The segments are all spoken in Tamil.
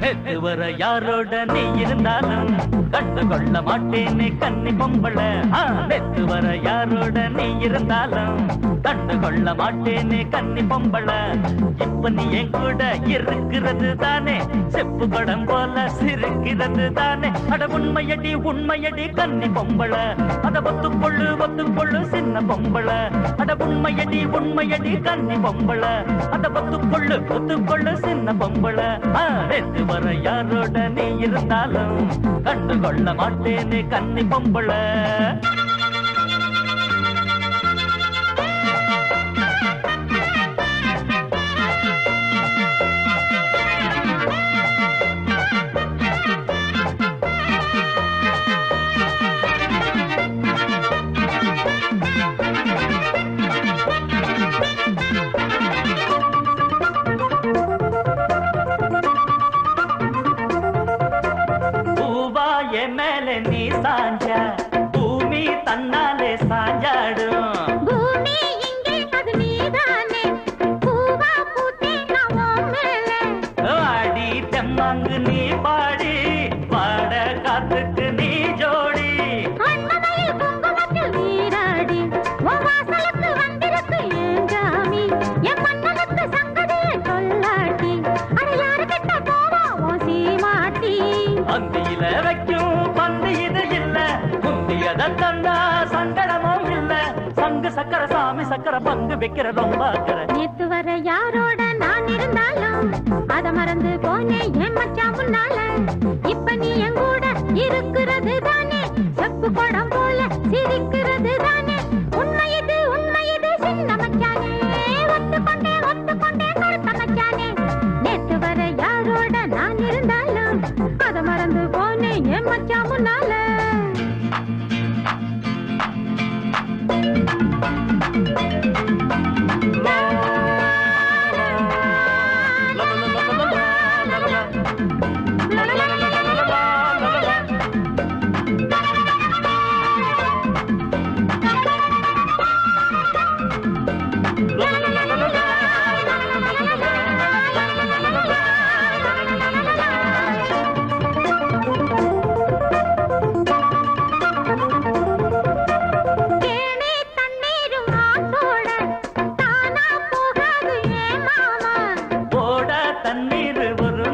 நேத்து வர யாரோட நீ இருந்தாலும் கண்டு கொள்ள மாட்டேனே கன்னி பொம்பள. ஆ, வர யாரோட நீ இருந்தாலும் கண்டு கொள்ள மாட்டேனே கன்னி பொம்பள. இப்ப நீ என் கூட இருக்கிறது தானே செப்பு படம் போல சிரிக்கிறது தானே. அட உண்மையடி உண்மையடி கன்னி பொம்பள. அத ஒத்துக்கொள்ளு ஒத்துக்கொள்ளு சின்ன பொம்பள. அட உண்மையடி உண்மையடி கன்னி பொம்பள. அத ஒத்துக்கொள்ளு ஒத்துக்கொள்ளு சின்ன பொம்பள. ஆ, வர யாரோட நீ இருந்தாலும் கண்டு கொள்ள மாட்டேனே கன்னி பொம்பளை. என் மேல நீ சாஞ்ச பூமி தன்னாலே சாஞ்சாடும். தெம்மாங்கு நீ பாடி பாட காத்துக்கு நீ ஜோடி. அண்ணமையில் குங்குமத்தில் தந்தா சங்கடமும் இல்ல. சங்கு சக்கர சாமி சக்கர பங்கு வைக்கிற ரொம்ப நேத்து வர யாரோட நான் இருந்தாலும் அத மறந்து போனேன்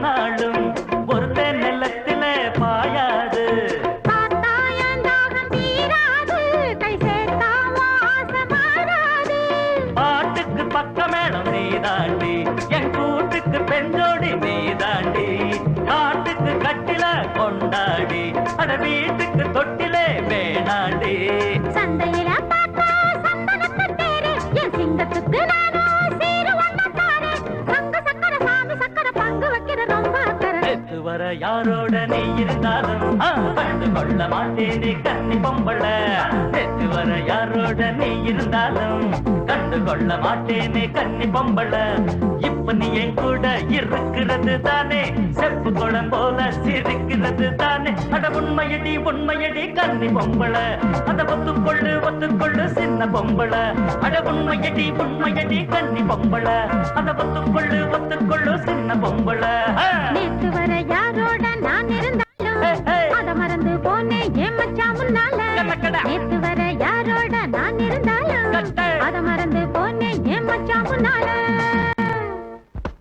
நாளும் ஒரு நிலத்தில பாயாது. பாட்டுக்கு பக்க மேடம் நீ தாண்டி என் கூட்டுக்கு பெஞ்சோடி நீ தாண்டி காட்டுக்கு கட்டில கொண்டாடி அட வீட்டுக்கு தொட்டிலே வேணாண்டி. சந்தையில வர யாரோட நீ இருந்தாலும் ஆ, கண்டு கொள்ள மாட்டேனே கண்ணி பொம்பள. செத்து வர யாரோட நீ இருந்தாலும் கண்டு கொள்ள மாட்டேனே கண்ணி பொம்பள. இப்ப நீ என் கூட இருக்கிறது தானே செப்பு குளம் போல சிரிக்கிறது தானே. அட உண்மையடி உண்மையடி கண்ணி பொம்பள. அத ஒத்துக்கொள்ளு ஒத்துக்கொள்ளு சின்ன பொம்பள. அட உண்மையடி உண்மையடி கண்ணி பொம்பள. அத ஒத்துக்கொள்ளு ஒத்துக்கொள்ளு சின்ன பொம்பள.